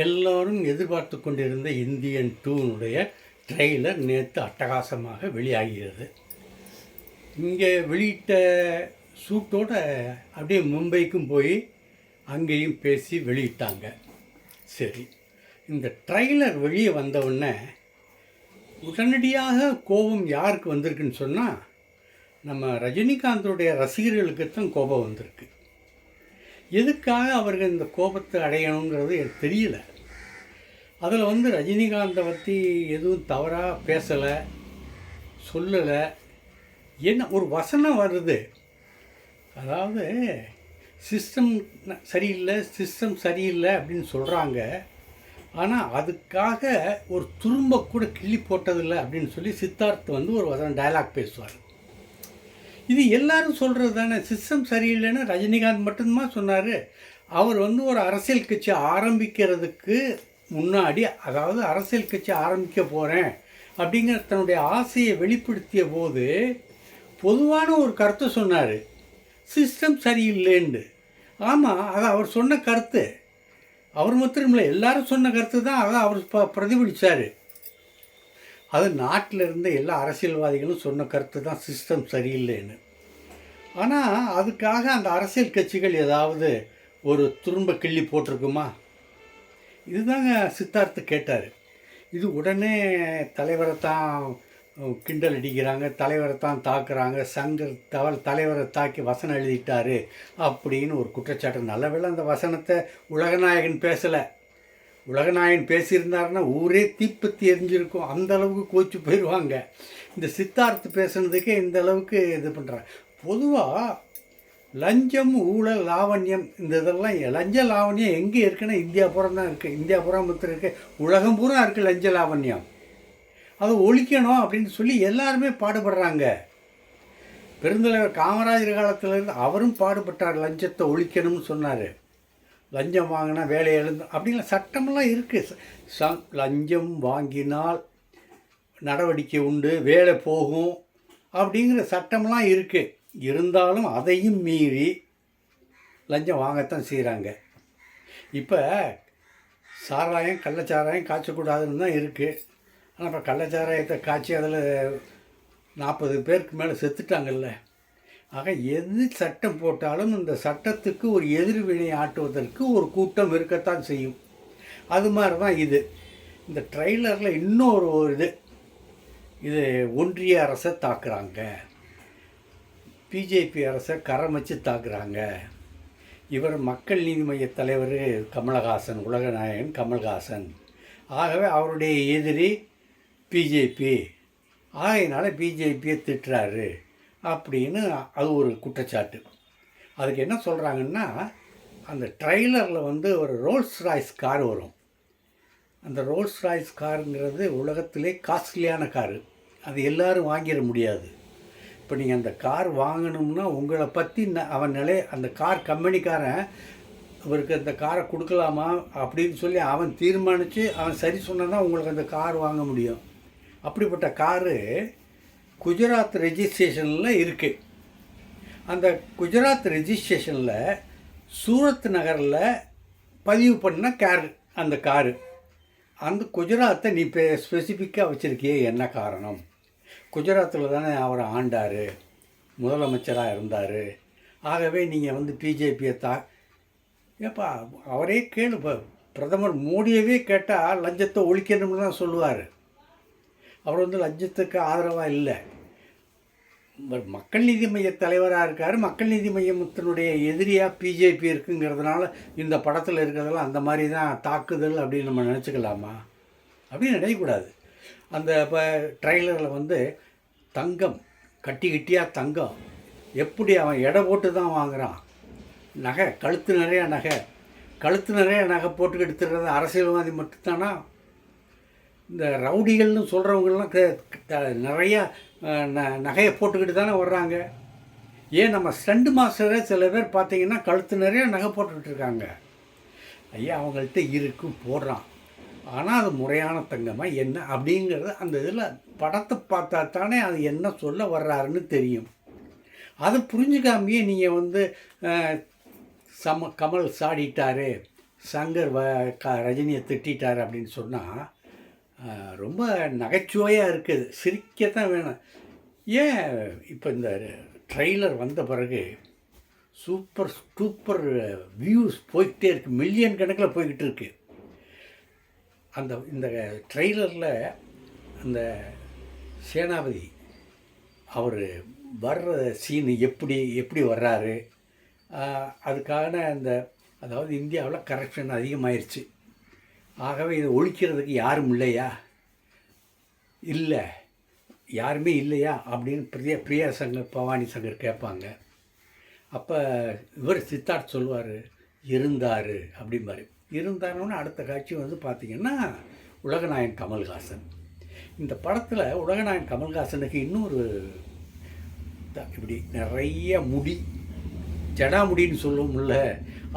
எல்லோரும் எதிர்பார்த்து கொண்டிருந்த இந்தியன் டூனுடைய ட்ரெய்லர் நேற்று அட்டகாசமாக வெளியாகிறது. இங்கே வெளியிட்ட சூட்டோட அப்படியே மும்பைக்கும் போய் அங்கேயும் பேசி வெளியிட்டாங்க. சரி இந்த ட்ரெய்லர் வெளியே வந்தவுடனே உடனடியாக கோபம் யாருக்கு வந்திருக்குன்னு சொன்னால் நம்ம ரஜினிகாந்தோடைய ரசிகர்களுக்கு தான் கோபம் வந்திருக்கு. எதுக்காக அவர்கள் இந்த கோபத்தை அடையணுங்கிறது எனக்கு தெரியல. அதில் வந்து ரஜினிகாந்தை பற்றி எதுவும் தவறாக பேசலை சொல்லலை. என்ன ஒரு வசனம் வருது. அதாவது சிஸ்டம் சரியில்லை சிஸ்டம் சரியில்லை அப்படின்னு சொல்கிறாங்க ஆனால் அதுக்காக ஒரு துரும்ப கூட கிள்ளி போட்டதில்லை அப்படின்னு சொல்லி சித்தார்த் வந்து ஒரு வசனம் டயலாக் பேசுவார். இது எல்லாரும் சொல்கிறது தானே? சிஸ்டம் சரியில்லைன்னு ரஜினிகாந்த் மட்டும்தான் சொன்னார். அவர் வந்து ஒரு அரசியல் கட்சி ஆரம்பிக்கிறதுக்கு முன்னாடி அதாவது அரசியல் கட்சி ஆரம்பிக்க போகிறேன் அப்படிங்கிற தன்னுடைய ஆசையை வெளிப்படுத்திய போது பொதுவான ஒரு கருத்தை சொன்னார். சிஸ்டம் சரியில்லைன்னு. ஆமாம் அது அவர் சொன்ன கருத்து. அவர் மாத்திரம் இல்லை எல்லாரும் சொன்ன கருத்து தான் அதை அவர் ப பிரதிபலித்தார் அது நாட்டில் இருந்த எல்லா அரசியல்வாதிகளும் சொன்ன கருத்து தான் சிஸ்டம் சரியில்லைன்னு. ஆனால் அதுக்காக அந்த அரசியல் கட்சிகள் ஏதாவது ஒரு துரும்ப கிள்ளி போட்டிருக்குமா? இதுதாங்க சித்தார்த்து கேட்டார். இது உடனே தலைவரை தான் கிண்டல் அடிக்கிறாங்க தலைவரை தான் தாக்குறாங்க சங்கர் தவல் தலைவரை தாக்கி வசனம் எழுதிட்டாரு அப்படின்னு ஒரு குற்றச்சாட்டு. நல்ல வேலை அந்த வசனத்தை உலகநாயகன் பேசலை. உலகநாயன் பேசியிருந்தாருன்னா ஊரே தீப்பத்தி எரிஞ்சிருக்கும் அந்த அளவுக்கு கோச்சு போயிடுவாங்க இந்த சித்தார்த்து பேசுனதுக்கே இந்த அளவுக்கு இது பண்ணுறாங்க பொதுவாக லஞ்சம் ஊழல் லாவண்யம் இந்த இதெல்லாம் லஞ்ச லாவண்யம் எங்கே இருக்குன்னா இந்தியா புறம் தான் இருக்குது இந்தியா புறம் மொத்தம் இருக்குது உலகம் பூரா இருக்குது லஞ்ச லாவண்யம். அதை ஒழிக்கணும் அப்படின்னு சொல்லி எல்லாருமே பாடுபடுறாங்க. பெருந்தலைவர் காமராஜர் காலத்திலேருந்து அவரும் பாடுபட்டார் லஞ்சத்தை ஒழிக்கணும்னு சொன்னார். லஞ்சம் வாங்கினா வேலை எழுந்து அப்படிங்கிற சட்டமெல்லாம் இருக்குது ச லஞ்சம் வாங்கினால் நடவடிக்கை உண்டு வேலை போகும் அப்படிங்கிற சட்டமெல்லாம் இருக்குது இருந்தாலும் அதையும் மீறி லஞ்சம் வாங்கத்தான் செய்கிறாங்க இப்போ சாராயம் கள்ளச்சாராயம் காய்ச்சக்கூடாதுன்னு தான் இருக்குது ஆனால் இப்போ கள்ளச்சாராயத்தை காய்ச்சி அதில் நாற்பது பேருக்கு மேலே செத்துட்டாங்கல்ல. ஆக எது சட்டம் போட்டாலும் இந்த சட்டத்துக்கு ஒரு எதிர்வினை ஆட்டுவதற்கு ஒரு கூட்டம் இருக்கத்தான் செய்யும். அது மாதிரி தான் இது. இந்த ட்ரெய்லரில் இன்னொரு ஒரு இது. இது ஒன்றிய அரசை தாக்குறாங்க. பிஜேபி அரசை கரம் வச்சு தாக்குறாங்க. இவர் மக்கள் நீதி மைய தலைவர் கமலஹாசன் உலகநாயகன் கமல்ஹாசன். ஆகவே அவருடைய எதிரி பிஜேபி. ஆகையினால பிஜேபியை திட்டுறாரு. அப்படின்னு அது ஒரு குற்றச்சாட்டு. அதுக்கு என்ன சொல்கிறாங்கன்னா அந்த ட்ரெய்லரில் வந்து ஒரு ரோல்ஸ் ராய்ஸ் கார் வரும். அந்த ரோல்ஸ் ராய்ஸ் காருங்கிறது உலகத்திலே காஸ்ட்லியான காரு. அது எல்லோரும் வாங்கிட முடியாது. இப்போ நீங்கள் அந்த கார் வாங்கணும்னா உங்களை பற்றி ந- அவன் நிலை அந்த கார் கம்பெனிக்காரன் அவருக்கு அந்த காரை கொடுக்கலாமா அப்படின்னு சொல்லி அவன் தீர்மானித்து அவன் சரி சொன்னால் தான் உங்களுக்கு அந்த கார் வாங்க முடியும். அப்படிப்பட்ட காரு குஜராத் ரெஜிஸ்ட்ரேஷனில் இருக்குது அந்த குஜராத் ரெஜிஸ்ட்ரேஷனில் சூரத் நகரில் பதிவு பண்ண கார் அந்த காரு. அந்த குஜராத்தை நீ இப்போ ஸ்பெசிஃபிக்காக வச்சுருக்கியே என்ன காரணம்? குஜராத்தில் தானே அவர் ஆண்டார். முதலமைச்சராக இருந்தார். ஆகவே நீங்கள் வந்து பிஜேபியை தா ஏப்பா அவரே கேளு பிரதமர் மோடியவே கேட்டால் லஞ்சத்தை ஒழிக்கணும்னு தான் சொல்லுவார். அவர் வந்து லஞ்சத்துக்கு ஆதரவாக இல்லை. மக்கள் நீதி மைய தலைவராக இருக்கார். மக்கள் நீதி மையத்தினுடைய எதிரியாக பிஜேபி இருக்குங்கிறதுனால இந்த படத்தில் இருக்கிறதெல்லாம் அந்த மாதிரி தான் தாக்குதல் அப்படின்னு நம்ம நினச்சிக்கலாமா? அப்படின்னு நினைக்கக்கூடாது. அந்த இப்போ ட்ரெய்லரில் வந்து தங்கம் கட்டி கட்டியாக தங்கம். எப்படி அவன் எடை போட்டு தான் வாங்குகிறான் நகை கழுத்து நிறையா நகை. கழுத்து நிறையா நகை போட்டு எடுத்துடுறது அரசியல்வாதி மட்டும்தானா? இந்த ரவுடிகள்னு சொல்கிறவங்கெல்லாம் நிறையா ந- நகையை போட்டுக்கிட்டு தானே வர்றாங்க. ஏன் நம்ம ஸ்டண்ட் மாஸ்டரே சில பேர் பார்த்தீங்கன்னா கழுத்து நிறைய நகை போட்டுக்கிட்டு இருக்காங்க. ஐயா அவங்கள்ட்ட இருக்கு போடுறான். ஆனால் அது முறையான தங்கமாக என்ன அப்படிங்கிறது அந்த இதில் படத்தை பார்த்தா தானே அது என்ன சொல்ல வர்றாருன்னு தெரியும். அதை புரிஞ்சுக்காமையே நீங்கள் வந்து சம கமல் சாடிட்டாரு சங்கர் வ க ரஜினியை திட்டார் அப்படின்னு சொன்னால் ரொம்ப நகைச்சுவையாக இருக்குது. சிரிக்கத்தான் வேணும். ஏன் இப்போ இந்த ட்ரெய்லர் வந்த பிறகு சூப்பர் சூப்பர் வியூஸ் போய்கிட்டே இருக்குது மில்லியன் கணக்கில் போய்கிட்டு இருக்கு. அந்த இந்த ட்ரெய்லரில் அந்த சேனாபதி அவர் வர்ற சீனு எப்படி எப்படி வர்றாரு? அதுக்கான அந்த அதாவது இந்தியாவில் கரப்ஷன் அதிகமாயிருச்சு. ஆகவே இதை ஒழிக்கிறதுக்கு யாரும் இல்லையா? இல்லை. யாருமே இல்லையா? அப்படின்னு பிரியா பிரியா சங்கர் பவானி சங்கர் கேட்பாங்க. அப்போ இவர் சித்தார்த் சொல்லுவார் இருந்தார் அப்படிம்பாரு. இருந்தாருன்னு அடுத்த காட்சி வந்து பார்த்திங்கன்னா உலகநாயகன் கமல்ஹாசன். இந்த படத்தில் உலகநாயன் கமல்ஹாசனுக்கு இன்னொரு இப்படி நிறைய முடி ஜடாமுடின்னு சொல்லுவோம்ல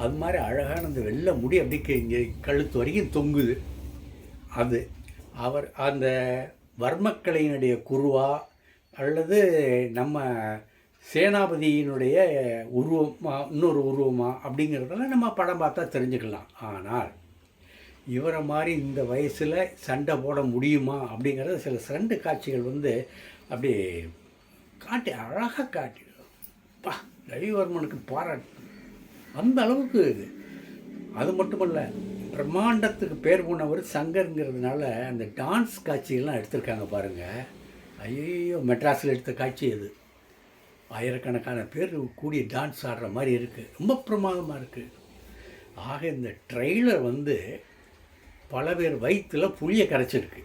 அது மாதிரி அழகான அந்த வெள்ளை முடி அப்படியே இங்கே கழுத்து வரைக்கும் தொங்குது. அது அவர் அந்த வர்மக்கலையினுடைய குருவா அல்லது நம்ம சேனாபதியினுடைய உருவமா இன்னொரு உருவமா அப்படிங்கிறதெல்லாம் நம்ம படம் பார்த்தா தெரிஞ்சுக்கலாம். ஆனால் இவரை மாதிரி இந்த வயசில் சண்டை போட முடியுமா அப்படிங்கிறத சில சண்டை காட்சிகள் வந்து அப்படி காட்டி அழகாக காட்டி பா ரவிவர்மனுக்கு பாராட்டு. அந்த அளவுக்கு இது. அது மட்டுமல்ல பிரம்மாண்டத்துக்கு பேர் போனவர் சங்கருங்கிறதுனால அந்த டான்ஸ் காட்சிகள்லாம் எடுத்திருக்காங்க பாருங்கள் ஐயோ மெட்ராஸில் எடுத்த காட்சி அது. ஆயிரக்கணக்கான பேர் கூடி டான்ஸ் ஆடுற மாதிரி இருக்குது ரொம்ப பிரமாதமாக இருக்குது ஆக இந்த ட்ரெய்லர் வந்து பல பேர் வயிற்றில் புளியை கரைச்சிருக்கு.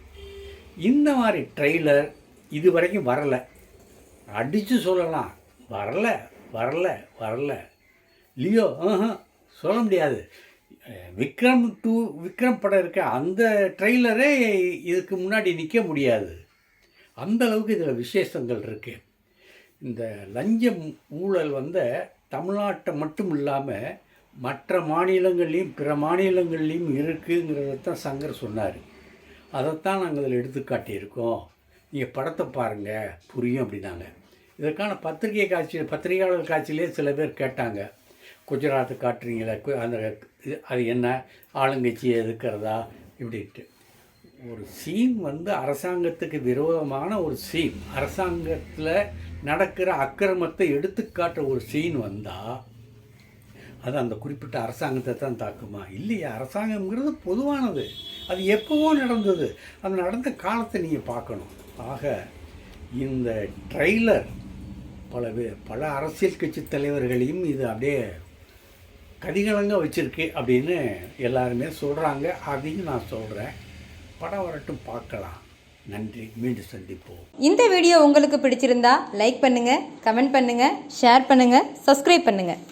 இந்த மாதிரி ட்ரெய்லர் இது வரைக்கும் வரலை. அடித்து சொல்லலாம். வரல. வரல வரல. லியோ ஆஹா சொல்ல முடியாது. விக்ரம் டூ விக்ரம் படம் இருக்க அந்த ட்ரெய்லரே இதுக்கு முன்னாடி நிற்க முடியாது. அந்த அளவுக்கு இதில் விசேஷங்கள் இருக்குது இந்த லஞ்சம் ஊழல் வந்து தமிழ்நாட்டை மட்டும் இல்லாமல் மற்ற மாநிலங்கள்லேயும் பிற மாநிலங்கள்லேயும் இருக்குங்கிறத தான் சங்கர் சொன்னார். அதைத்தான் நாங்கள் இதில் எடுத்து காட்டியிருக்கோம் நீங்கள் படத்தை பாருங்கள் புரியும் அப்படின்னாங்க. இதற்கான பத்திரிகை காட்சி பத்திரிகையாளர் காட்சியிலே சில பேர் கேட்டாங்க. குஜராத்து காட்டுறீங்களே கு- அந்த இது அது என்ன? ஆளுங்கட்சி எதுக்கிறதா இப்படின்ட்டு. ஒரு சீன் வந்து அரசாங்கத்துக்கு விரோதமான ஒரு சீன் அரசாங்கத்தில் நடக்கிற அக்கிரமத்தை எடுத்துக்காட்டுற ஒரு சீன் வந்தால் அது அந்த குறிப்பிட்ட அரசாங்கத்தை தான் தாக்குமா? இல்லையா அரசாங்கம்ங்கிறது பொதுவானது. அது எப்போவோ நடந்தது. அது நடந்த காலத்தை நீங்கள் பார்க்கணும். ஆக இந்த ட்ரெய்லர் பல பல அரசியல் கட்சி தலைவர்களையும் இது அப்படியே கதிகலங்க வச்சுருக்கு அப்படின்னு எல்லாருமே சொல்கிறாங்க அதையும் நான் சொல்கிறேன் படம் வரட்டும் பார்க்கலாம். நன்றி. மீண்டும் சந்திப்போம். இந்த வீடியோ உங்களுக்கு பிடிச்சிருந்தா லைக் பண்ணுங்கள் கமெண்ட் பண்ணுங்கள் ஷேர் பண்ணுங்கள் சப்ஸ்கிரைப் பண்ணுங்கள்